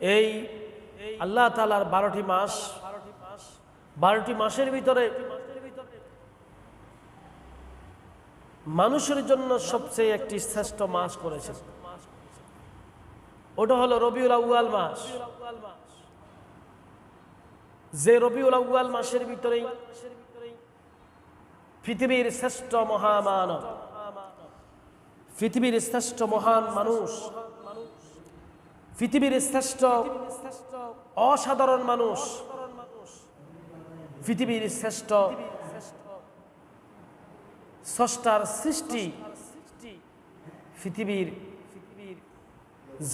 এই আল্লাহ তালার বারোটি মাস, বারোটি মাসের ভিতরে মানুষের জন্য সবচেয়ে একটি শ্রেষ্ঠ মাস করেছে। ওটা হলো রবিউল আউয়াল মাস। যে রবিউল আউয়াল মাসের ভিতরেই পৃথিবীর শ্রেষ্ঠ মহামানব, পৃথিবীর শ্রেষ্ঠ মহান মানুষ পৃথিবীর শ্রেষ্ঠ অসাধারণ মানুষ। পৃথিবীর শ্রেষ্ঠ স্রষ্টার সৃষ্টি। পৃথিবীর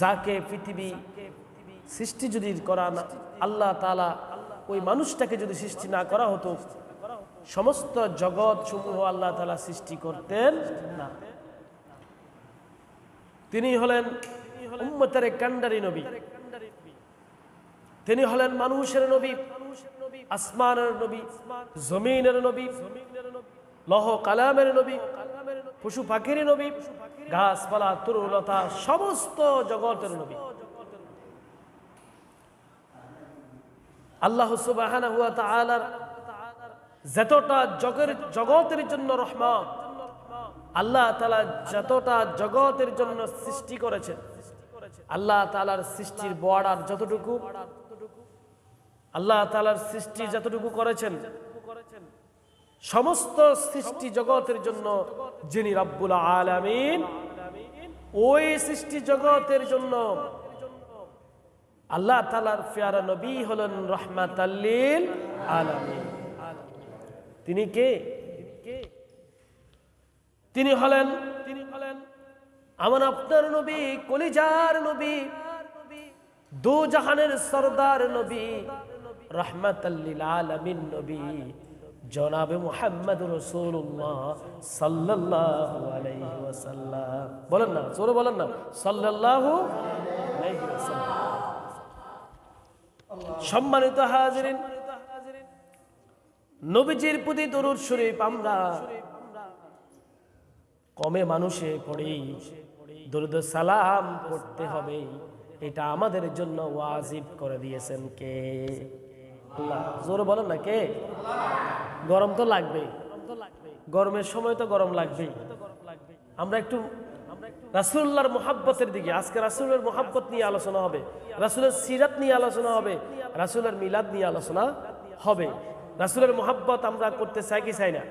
যাকে পৃথিবী সৃষ্টি যদি করা না, আল্লাহ তালা ওই মানুষটাকে যদি সৃষ্টি না করা হতো, সমস্ত জগৎ সমূহ আল্লাহ তালা সৃষ্টি করতেন না। তিনি হলেন উম্মতের কান্ডারি নবী। তিনি হলেন মানুষের নবী আসমানের নবী জমিনের নবী লহ কালামের নবী পশু পাখির নবী গাছপালা তরুলতা সমস্ত জগতের নবী। আল্লাহ সুবাহানা হুয়া তাআলার যতটা জগের জগতের জন্য রহমত আল্লাহ তালা যতটা জগতের জন্য সৃষ্টি করেছেন। আল্লাহ তালার সৃষ্টির বর্ডার যতটুকু, আল্লাহ তালার সৃষ্টি যতটুকু করেছেন, সমস্ত সৃষ্টি জগতের জন্য যিনি রব্বুল আলামিন, ওই সৃষ্টি জগতের জন্য আল্লাহ তালার ফিয়ারা নবী হলেন রহমাত তিনি কে? তিনি হলেন তিনি হলেন আমার আপনার নবী, কলিজার নবী, দু জাহানের সরদার নবী রহমাতাল্লিল আলামিন নবী, জনাবে মুহাম্মদ রসুল্লাহ সাল্লাল্লাহু আলাইহি ওয়াসাল্লাম। বলেন না, জোরে বলেন না, সাল্লাল্লাহু আলাইহি ওয়াসাল্লাম। সম্মানিত হাজিরিন, নবীজির প্রতি দরুদ শরীফ আমরা কমে মানুষে পড়ি দরুদ সালাম পড়তে হবে। এটা আমাদের জন্য ওয়াজিব করে দিয়েছেন কে? জোরে বলেন না কে? গরম তো লাগবে। গরমের সময় তো গরম লাগবেই। আমরা একটু রাসুল্লাহর মোহাব্বতের দিকে, আজকে রাসুলের মোহাব্বত নিয়ে আলোচনা হবে। রাসুলের সিরাত নিয়ে আলোচনা হবে। রাসুলের মিলাদ নিয়ে আলোচনা হবে। রাসুলের মোহাব্বত আমরা করতে চাই কি চাই না?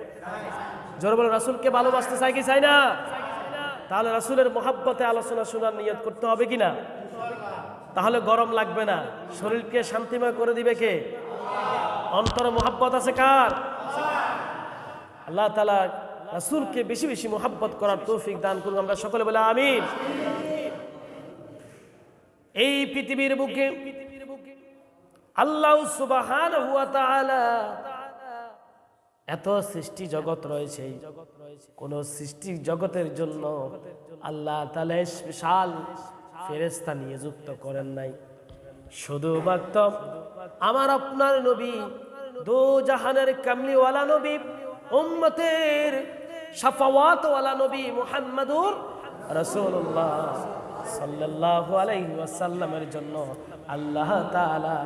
জোর বলে, রাসুলকে ভালোবাসতে চাই কি চাই না? তাহলে রাসুলের মোহাব্বতে আলোচনা শোনার নিয়ত করতে হবে কি না? তাহলে গরম লাগবে না। শরীরকে শান্তিময় করে দিবে কে? অন্তরে মোহাব্বত আছে কার? আল্লাহ তালা রাসুলকে বেশি বেশি মোহাব্বত করার তৌফিক দান করুন, আমরা সকলে বলে আমিন। এই পৃথিবীর বুকে আল্লাহ সুবাহান হুয়া তাআলা এত সৃষ্টি জগৎ রয়েছে। কোন সৃষ্টি জগতের জন্য আল্লাহ তালে স্পেশাল ফেরেস্তা নিযুক্ত করেন নাই। শুধু মাত্র আমার আপনার নবী, দো জাহানের কামলিওয়ালা নবী, উম্মতের সাফাওয়াতওয়ালা নবী মুহাম্মাদুর রাসূলুল্লাহ সাল্লাল্লাহু আলাইহি জন্য আল্লাহ তাআলা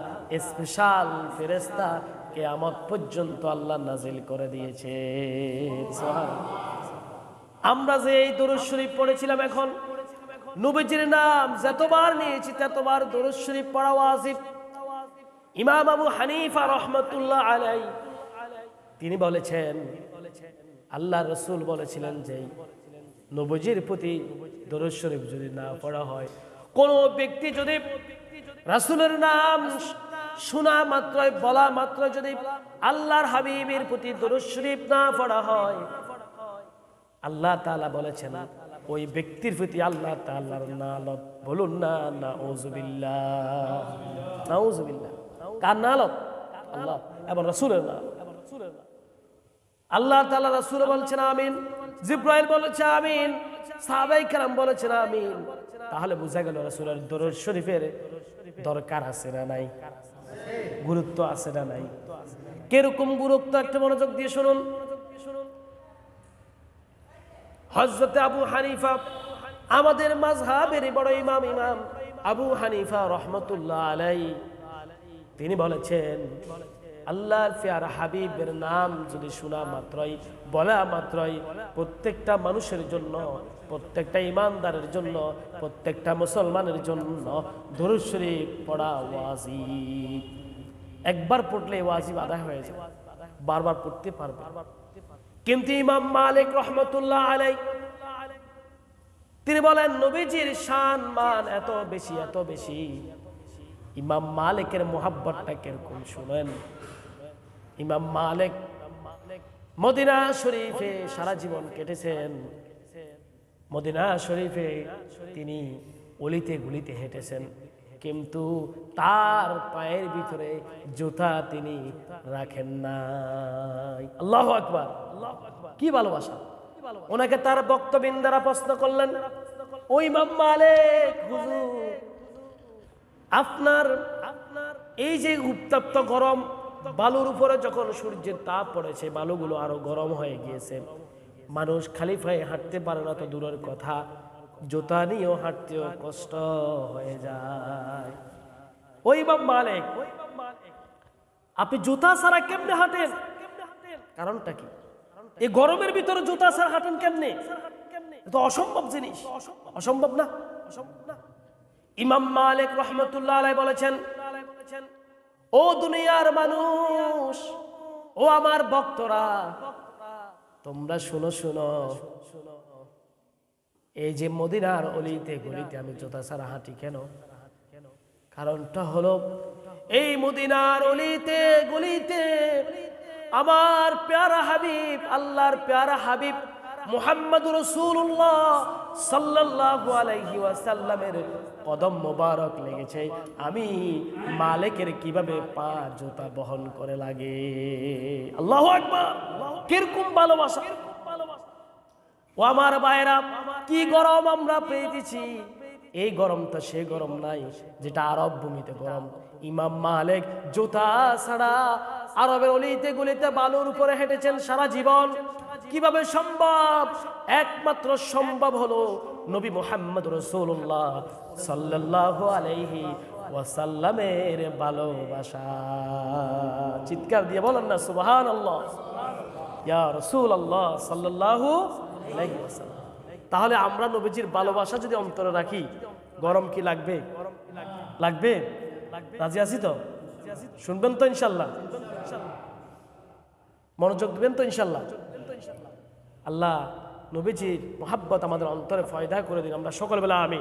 স্পেশাল ফেরেশতা কিয়ামত পর্যন্ত আল্লাহ নাজিল করে দিয়েছে। আমরা যে এই দরুদ শরীফ পড়েছিলাম এখন, নবীজির নাম যতবার নিয়েছি ততবার দরুদ শরীফ পড়া ওয়াজিব। ইমাম আবু হানিফা রহমতুল্লাহ আলাই তিনি বলেছেন, আল্লাহ রসুল বলেছিলেন যে, নবজির প্রতি দরুদ শরীফ যদি না পড়া হয়, কোন ব্যক্তি যদি রাসুলের নাম শোনা মাত্রই, বলা মাত্র যদি আল্লাহর হাবিবের প্রতি দরুদ শরীফ না পড়া হয়। আল্লাহ তাআলা বলেছেন, ওই ব্যক্তির প্রতি আল্লাহ তাআলার নালত বলুন না, নাউজুবিল্লাহ। নাউজুবিল্লাহ। কার নালত আল্লাহ, এবং রাসূলের নালত আল্লাহ তাআলা রাসূল বলছেন, আমিন। জিব্রাইল বলেছে, আমিন। সাহাবাই কালাম বলেছেন, আমিন। তাহলে বোঝা গেল রাসূলের দরুদ শরীফের দরকার আছে না নাই? গুরুত্ব আছে না নাই? কীরকম গুরুত্ব? একটা মনোযোগ দিয়ে শুনুন। হজরতে আবু হানিফা, আমাদের মাঝহাবের বড় ইমাম ইমাম আবু হানিফা রহমতুল্লাহ আলাই তিনি বলেছেন, আল্লাহর ফিয়ার হাবিবের নাম যদি শোনা মাত্রই, বলা মাত্রই, প্রত্যেকটা মানুষের জন্য, প্রত্যেকটা ইমানদারের জন্য, প্রত্যেকটা মুসলমানের জন্য শরীফ পড়া ওয়াজিব। একবার পড়লে ওয়াজিব আদায় হয়ে যায়। বারবার পড়তে পারবে। কিন্তু ইমাম মালিক রহমতুল্লাহ আলাই তিনি বলেন, নবীজির শান মান এত বেশি এত বেশি। ইমাম মালিকের মোহাব্বতটা কীরকম শুনেন? ইমাম মালিক মদিনা শরীফে সারা জীবন কেটেছেন। মদিনা শরীফে তিনি অলিতে গুলিতে হেঁটেছেন। কিন্তু তার পায়ের ভিতরে জুতা তিনি রাখেন নাই। আল্লাহ আকবার। কি ভালোবাসা। ওনাকে তার বক্তবিন্দারা প্রশ্ন করলেন, ওই আপনার আপনার এই যে উত্তপ্ত গরম, বালুর উপরে যখন সূর্যের তাপ পড়েছে, বালুগুলো আরও গরম হয়ে গিয়েছে। মানুষ খালি হাঁটতে পারে না, তো দূরের কথা। জুতা নিয়েও হাঁটতেও কষ্ট হয়ে যায়। ওই বাপ মালিক, আপনি জুতা ছাড়া কেমনে হাঁটেন? কারণটা কি? এই গরমের ভিতরে জুতা ছাড়া হাঁটেন কেমনে? তো অসম্ভব জিনিস। অসম্ভব না? ইমাম মালিক রহমতুল্লাহ আলাই বলেছেন, ও দুনিয়ার মানুষ, ও আমার ভক্তরা, তোমরা শুনো শুনো এই যে মদিনার অলিতে গলিতে আমি জোতা ছাড়া হাঁটি কেন? কারণটা হলো, এই মদিনার অলিতে গলিতে আমার প্যারা হাবিব, আল্লাহর প্যারা হাবিব মুহাম্মদ রসুল্লাহ সাল্লাল্লাহু আলাইহি ওয়াসাল্লামের কদম মোবারক লেগেছে। আমি মালিকের কীভাবে পা জুতা বহন করে লাগে? আল্লাহ আকবার! কীরকম ভালোবাসা! ও আমার ভাইরা কি গরম আমরা পেয়েছি? এই গরম তো সে গরম নাই, যেটা আরব ভূমিতে গরম। ইমাম মালিক জুতা ছাড়া আরবের অলিতে গলিতে বালুর উপরে হেঁটেছেন সারা জীবন। কীভাবে সম্ভব? একমাত্র সম্ভব হলো নবী মোহাম্মদ রসুল্লাহ সাল্লাল্লাহু আলাইহি ওয়াসাল্লামের ভালোবাসা। চিৎকার দিয়ে বলেন না সুবহান আল্লাহ ইয়া রসুল আল্লাহ সাল্লাল্লাহু আলাইহি ওয়াসাল্লাম। তাহলে আমরা নবীজির ভালোবাসা যদি অন্তরে রাখি, গরম কি লাগবে? লাগবে? রাজি আছি তো? শুনবেন তো ইনশাল্লাহ। মনোযোগ দেবেন তো ইনশাল্লাহ? আল্লাহ নবীজির মহাব্বত আমাদের অন্তরে ফয়দা করে দিন। আমরা সকলবেলা আমি